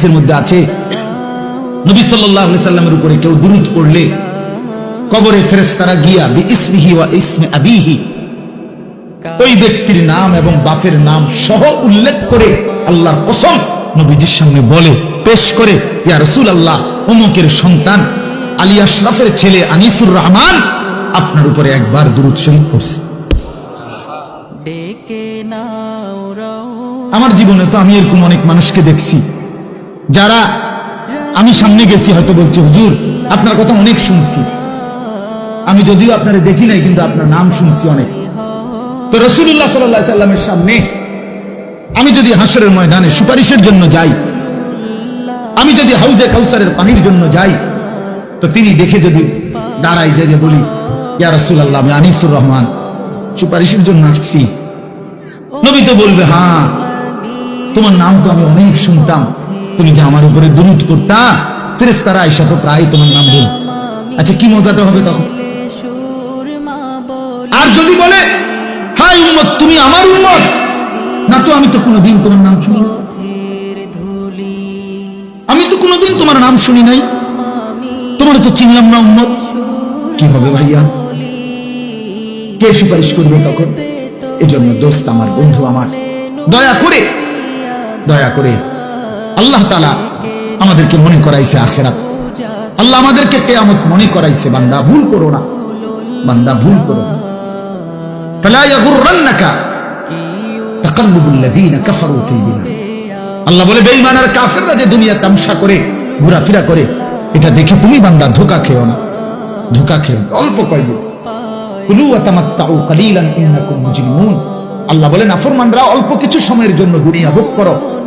হাদিসের মধ্যে আছে নবী সাল্লামের উপরে কেউ দুরূদ পড়লে কবরে ফেরেশতারা গিয়া বি ইসমিহি ওয়া ইসমে আবিহি ওই ব্যক্তির নাম এবং বাপের নাম সহ উল্লেখ করে আল্লাহর কসম নবীজির সামনে বলে পেশ করে ইয়া রসুল আল্লাহ অমুকের সন্তান আলী আশরাফের ছেলে আনিসুর রহমান আপনার উপরে একবার দুরুদ শরীফ রও আমার জীবনে তো আমি এরকম অনেক মানুষকে দেখছি যারা আমি সামনে গেছি, হয়তো বলছি, হুজুর, আপনার কথা অনেক শুনছি। আমি যদিও আপনারা দেখি নাই, কিন্তু আপনার নাম শুনছি অনেক। তো রসুল্লাহ সাল্লাহ সাল্লামের সামনে আমি যদি হাসরের ময়দানে সুপারিশের জন্য যাই, আমি যদি হাউজে কাউসারের পানির জন্য যাই, তো তিনি দেখে যদি দাঁড়াই যে বলি, ইয়া রসুল্লাহ আমি আনিসুর রহমান, সুপারিশের জন্য আসছি। নবী তো বলবে হ্যাঁ তোমার নাম তো আমি অনেক শুনতাম। তুমি যে আমার উপরে দুরুদ করতা ফেরেস্তারা আইসা তো প্রায় তোমার নাম বল। আচ্ছা কি মজাটা হবে তখন? আর যদি বলে হাই উম্মত, তুমি আমার উম্মত, না তো আমি তো কোনোদিন তোমার নাম শুনি। আমি তো কোনোদিন তোমার নাম শুনি নাই। তোমার তো চিনলাম না উম্মত। কি হবে ভাইয়া? কে সুপারিশ করবে তখন? এজন্য দোস্ত, আমার বন্ধু, আমার। দয়া করে দয়া করে আল্লাহ তালা আমাদেরকে মনে করাইছে আখেরাত। আল্লাহ আমাদেরকে কেয়ামত মনে করাইছে, বান্দা ভুল করো না। বান্দা ভুল করো না। আল্লাহ বলে, নাফরমানরা অল্প কিছু সময়ের জন্য দুনিয়া ভোগ করো।